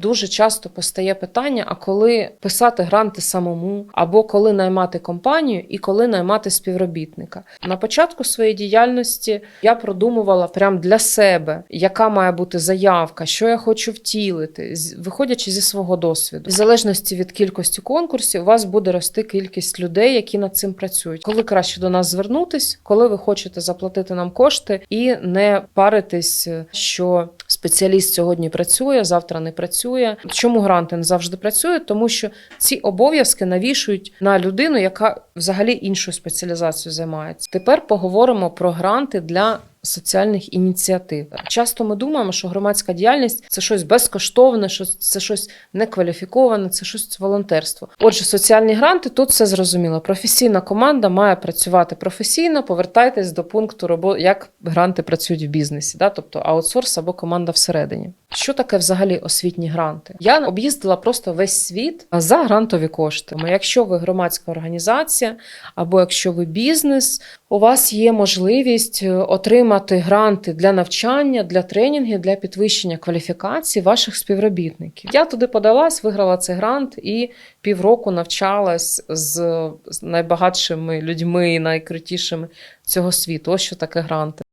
Дуже часто постає питання: а коли писати гранти самому, або коли наймати компанію, і коли наймати співробітника. На початку своєї діяльності я продумувала прям для себе, яка має бути заявка, що я хочу втілити, виходячи зі свого досвіду. В залежності від кількості конкурсів, у вас буде рости кількість людей, які над цим працюють. Коли краще до нас звернутись, коли ви хочете заплатити нам кошти і не паритись, що спеціаліст сьогодні працює, завтра не працює. Чому гранти не завжди працюють? Тому що ці обов'язки навішують на людину, яка взагалі іншою спеціалізацією займається. Тепер поговоримо про гранти для. Соціальних ініціатив часто ми думаємо, що громадська діяльність це щось безкоштовне, що це щось некваліфіковане, це щось волонтерство. Отже, соціальні гранти тут все зрозуміло. Професійна команда має працювати професійно. Повертайтесь до пункту роботи, як гранти працюють в бізнесі, да? тобто аутсорс або команда всередині. Що таке взагалі освітні гранти? Я об'їздила просто весь світ за грантові кошти. Якщо ви громадська організація або якщо ви бізнес, у вас є можливість е, отримати гранти для навчання, для тренінгів, для підвищення кваліфікації ваших співробітників. Я туди подалась, виграла цей грант і півроку навчалась з, найбагатшими людьми найкрутішими цього світу. Ось що таке гранти.